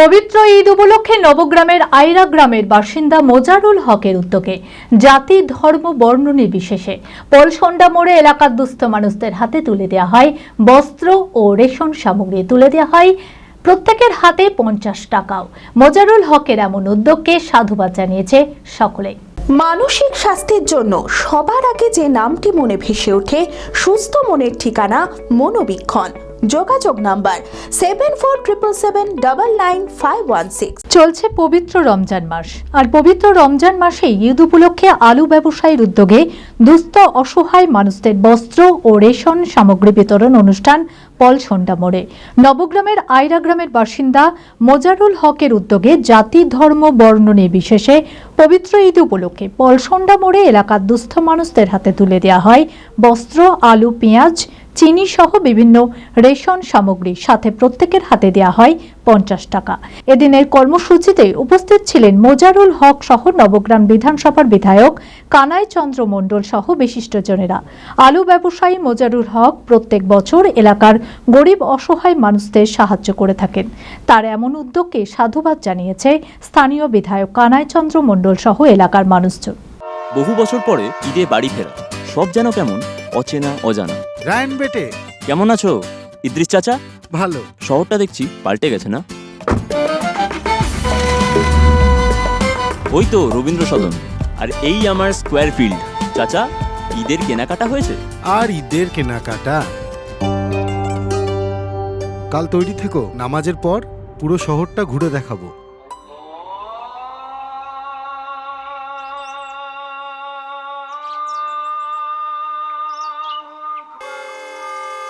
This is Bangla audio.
পবিত্র ঈদ উপলক্ষে নবগ্রামের আইরা গ্রামের বাসিন্দা মোজারুল হকের উদ্যোগে জাতি, ধর্ম, বর্ণ নির্বিশেষে পলসন্ডা মোড়ে এলাকার দুস্থ মানুষদের হাতে তুলে দেওয়া হয় বস্ত্র ও রেশন সামগ্রী। তুলে দেওয়া হয় প্রত্যেকের হাতে পঞ্চাশ টাকাও। মোজারুল হকের এমন উদ্যোগকে সাধুবাদ জানিয়েছে সকলেই। মানসিক স্বাস্থ্যের জন্য সবার আগে যে নামটি মনে ভেসে ওঠে, সুস্থ মনের ঠিকানা মনোবীক্ষণ। যোগাযোগ number seven four triple seven double nine five one six চলছে পবিত্র রমজান মাস। আর পবিত্র রমজান মাসে ঈদ উপলক্ষে আলু ব্যবসায়ীর উদ্যোগে দুস্থ, অসহায় মানুষদের বস্ত্র ও রেশন সামগ্রী বিতরণ অনুষ্ঠান পলসন্ডা মোড়ে। নবগ্রামের আইরা গ্রামের বাসিন্দা মোজারুল হকের উদ্যোগে জাতি, ধর্ম, বর্ণ নির্বিশেষে পবিত্র ঈদ উপলক্ষে পলসন্ডা মোড়ে এলাকার দুস্থ মানুষদের হাতে তুলে দেওয়া হয় বস্ত্র, আলু, পেঁয়াজ চিনি সহ বিভিন্ন রেশন সামগ্রী সাথে প্রত্যেকের হাতে দেওয়া হয় পঞ্চাশ টাকা। এদিনের কর্মসূচিতে উপস্থিত ছিলেন মোজারুল হক সহ নবগ্রাম বিধানসভার বিধায়ক কানাই চন্দ্র মণ্ডল সহ বিশিষ্টজনেরা। আলু ব্যবসায়ী মোজারুল হক প্রত্যেক বছর এলাকার গরিব অসহায় মানুষদের সাহায্য করে থাকেন। তার এমন উদ্যোগকে সাধুবাদ জানিয়েছে স্থানীয় বিধায়ক কানাই চন্দ্র মণ্ডল সহ এলাকার মানুষজন। বহু বছর পরে ঈদে বাড়ি ফেরা। সব যেন কেমন, অচেনা, অজানা। রায়ন বেটে। কেমন আছো? ইদ্রিস চাচা? ভালো। শহরটা দেখছি পাল্টে গেছে না? ওই তো রবীন্দ্র সদন। আর এই আমার স্কোয়ার ফিল্ড চাচা ঈদের কেনাকাটা হয়েছে? আর ঈদের কেনাকাটা? কাল তৈরি থেকো। নামাজের পর পুরো শহরটা ঘুরে দেখাবো।